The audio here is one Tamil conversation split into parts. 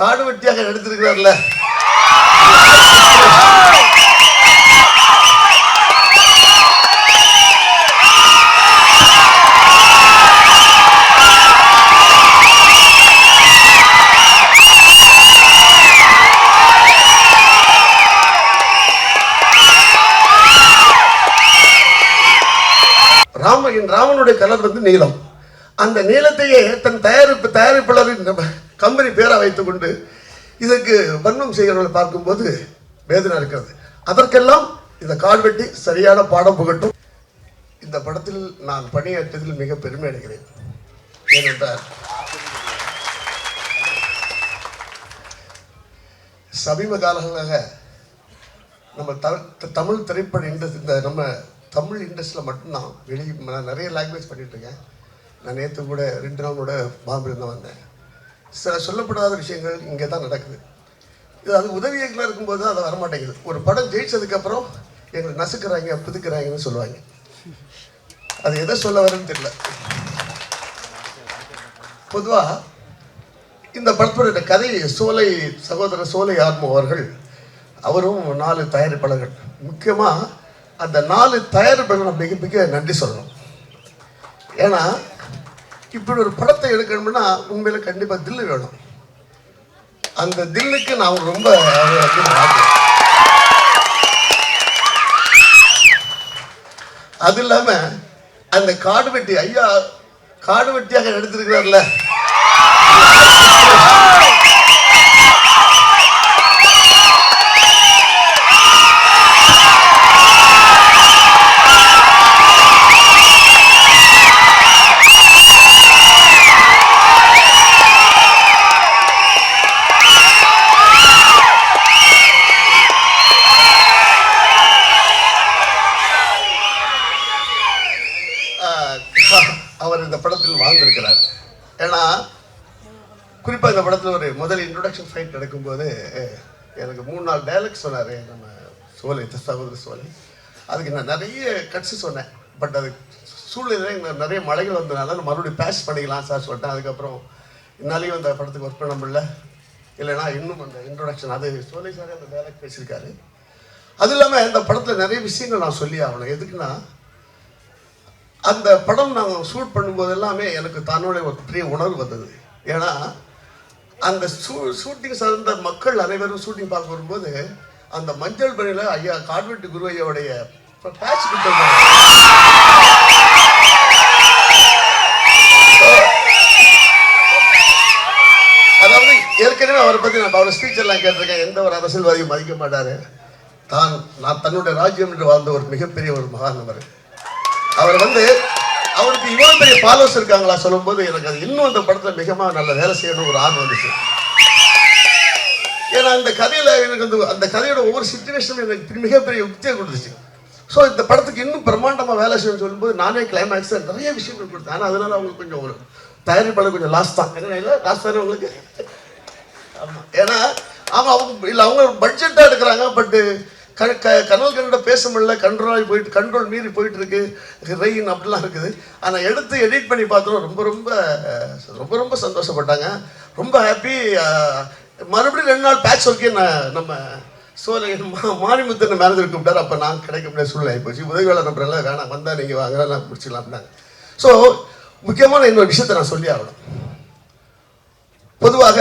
காடு வெட்டியாக எடுத்திருக்கிறார்ல ராமன் ராமனுடைய கலர் வந்து நீலம். அந்த நீளத்தையே தன் தயாரிப்பு தயாரிப்பாளரின் கம்பெனி பேரா வைத்துக்கொண்டு இதற்கு வர்ணம் செய்கிறவர்களை பார்க்கும்போது வேதனை இருக்கிறது. அதற்கெல்லாம் இந்த கால்வெட்டி சரியான பாடம் புகட்டும். இந்த படத்தில் நான் பணியாற்றியதில் மிக பெருமை அடைகிறேன். ஏனென்றால் சமீப காலங்களாக நம்ம த- தமிழ் திரைப்பட இண்டஸ்ட்ரி இந்த நம்ம தமிழ் இண்டஸ்ட்ரியில் மட்டும்தான் வெளியே நான் நிறைய லாங்குவேஜ் பண்ணிட்டு இருக்கேன். நான் நேற்று கூட ரெண்டு நாள் கூட பாம்பே தான் வந்தேன். சில சொல்லப்படாத விஷயங்கள் இங்கே தான் நடக்குது. இது அது உதவி இயக்குனர் இருக்கும்போது அதை வரமாட்டேங்குது. ஒரு படம் ஜெயிச்சதுக்கப்புறம் எங்களை நசுக்கிறாங்க புதுக்கிறாங்கன்னு சொல்லுவாங்க. அது எதை சொல்ல வரேன்னு தெரியல. பொதுவாக இந்த படத்தோட கதை சோலை சகோதரர் சோலை ஆத்ம அவர்கள் அவரும் நாலு தயாரிப்பாளர்கள். முக்கியமாக அந்த நாலு தயாரிப்பாளர்கள் மிக மிக நன்றி சொல்லணும். ஏன்னா இப்படி ஒரு படத்தை எடுக்கணும்னா உண்மையில கண்டிப்பா தில்லு வேணும். அந்த தில்லுக்கு நான் ரொம்ப அது இல்லாம அந்த காடு வெட்டி ஐயா காடு வெட்டியாக எடுத்திருக்கிறார்ல. அவர் இந்த படத்தில் வாழ்ந்திருக்கிறார். ஏன்னா குறிப்பாக இந்த படத்தில் ஒரு முதல் இன்ட்ரொடக்ஷன் ஃபைட் நடக்கும்போது எனக்கு மூணு நாள் டைலாக் சொன்னார் நம்ம சோலை சகோதர சோலை அதுக்கு நான் நிறைய கட்சி சொன்னேன். பட் அது சூழ்நிலை எங்களுக்கு நிறைய மழைகள் வந்ததுனால நான் மறுபடியும் பேஷ் பண்ணிக்கலாம் சார் சொல்லிட்டேன். அதுக்கப்புறம் என்னாலையும் அந்த படத்துக்கு ஒர்க் பண்ண முடியல. இல்லைன்னா இன்னும் அந்த இன்ட்ரொடக்ஷன் அது சோலை சாரே அந்த டைலாக் பேசியிருக்காரு. அது இல்லாமல் இந்த படத்தில் நிறைய விஷயங்கள் நான் சொல்லி ஆகணும். எதுக்குன்னா அந்த படம் நாங்கள் ஷூட் பண்ணும்போது எல்லாமே எனக்கு தன்னுடைய ஒரு பெரிய உணர்வு வந்தது. ஏன்னா அந்த ஷூ ஷூட்டிங் சார்ந்த மக்கள் அனைவரும் ஷூட்டிங் பார்க்க வரும்போது அந்த மஞ்சள் பணியில் ஐயா கார்வெட்டு குரு ஐயாவுடைய பேட்ச் கொடுத்துருந்தாங்க. அதாவது ஏற்கனவே அவரை பற்றி நான் அவரோட ஸ்பீச் எல்லாம் கேட்டிருக்கேன். எந்த ஒரு அரசியல்வாதியும் மதிக்க மாட்டார். தான் நான் தன்னுடைய ராஜ்யம் என்று வாழ்ந்த ஒரு மிகப்பெரிய ஒரு மகான் அவர். அவர் வந்து அவருக்கு இவ்வளவு பெரிய ஃபாலோவர்ஸ் இருக்காங்களா சொல்லும்போது எனக்கு அது இன்னும் அந்த படத்துல மிகமா நல்ல வேலை செய்யணும் ஒரு ஆர்வம் வந்துச்சு. ஏன்னா அந்த கதையில எனக்கு அந்த அந்த கதையோட ஒவ்வொரு சுச்சுவேஷனும் எனக்கு மிகப்பெரிய யுக்தியை கொடுத்துச்சு. ஸோ இந்த படத்துக்கு இன்னும் பிரம்மாண்டமாக வேலை செய்யணும்னு சொல்லும்போது நானே கிளைமேக்ஸ் நிறைய விஷயங்கள் கொடுத்தேன். ஆனால் அதனால அவங்களுக்கு கொஞ்சம் ஒரு தயாரிப்பாளர் கொஞ்சம் லாஸ் தான். இல்லை லாஸ் தானே உங்களுக்கு ஆமாம் ஏன்னா அவங்க அவங்க இல்லை அவங்க பட்ஜெட்டாக எடுக்கிறாங்க பட்டு கண க கனல் கண்ட பேச முடியல கண்ட்ரோலாகி போயிட்டு கண்ட்ரோல் மீறி போயிட்டு இருக்கு ரெயின் அப்படிலாம் இருக்குது. ஆனால் எடுத்து எடிட் பண்ணி பார்த்தோம் ரொம்ப ரொம்ப ரொம்ப ரொம்ப சந்தோஷப்பட்டாங்க. ரொம்ப ஹாப்பி மறுபடியும் ரெண்டு நாள் பேட்ச் ஒர்க்கே நான் நம்ம சோலை மா மாரிமுத்தன் மேனேஜர் கூப்பிட்டார். அப்போ நான் கிடைக்க முடியாத சூழ்நிலை ஆகிப்போச்சு உதவியாளர் நம்பரெல்லாம் வேணாம். வந்தால் நீங்கள் வாங்க நான் முடிச்சிடலாம் அப்படின்னாங்க. ஸோ முக்கியமான இன்னொரு விஷயத்தை நான் சொல்லி ஆகணும். பொதுவாக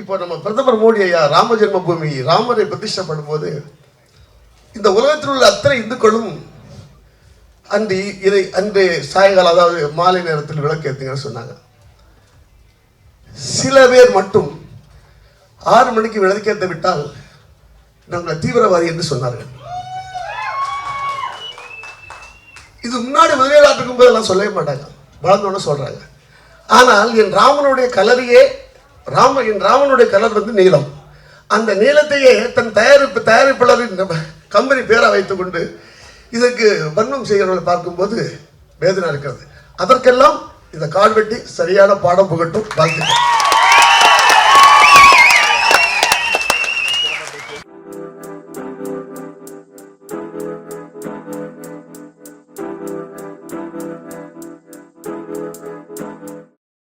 இப்போ நம்ம பிரதமர் மோடி ஐயா ராம ஜென்மபூமி ராமரை பிரதிஷ்டப்படும் போது இந்த உலகத்தில் உள்ள அத்தனை இந்துக்களும் அன்று இதை அன்று சாயங்காலம் அதாவது மாலை நேரத்தில் விளக்கேற்றுங்கன்னு சொன்னாங்க. சில பேர் மட்டும் ஆறு மணிக்கு விளக்கேற்ற விட்டால் நம்மளை தீவிரவாதி என்று சொன்னார்கள். இது முன்னாடி முதலியாளர் இருக்கும் போதெல்லாம் சொல்லவே மாட்டாங்க. வளர்ந்தோன்னு சொல்றாங்க. ஆனால் என் ராமனுடைய கலரையே ராம என் ராமனுடைய கலர் வந்து நீளம் அந்த நீளத்தையே தன் தயாரிப்பு தயாரிப்பாளரின் நம்ம கம்பெனி பேரா வைத்துக்கொண்டு இதற்கு வர்ணம் செய்கிறவர்களை பார்க்கும்போது வேதனை இருக்கிறது. அதற்கெல்லாம் இந்த கால்வெட்டி சரியான பாடம் புகட்டும் வாழ்த்துக்கள்.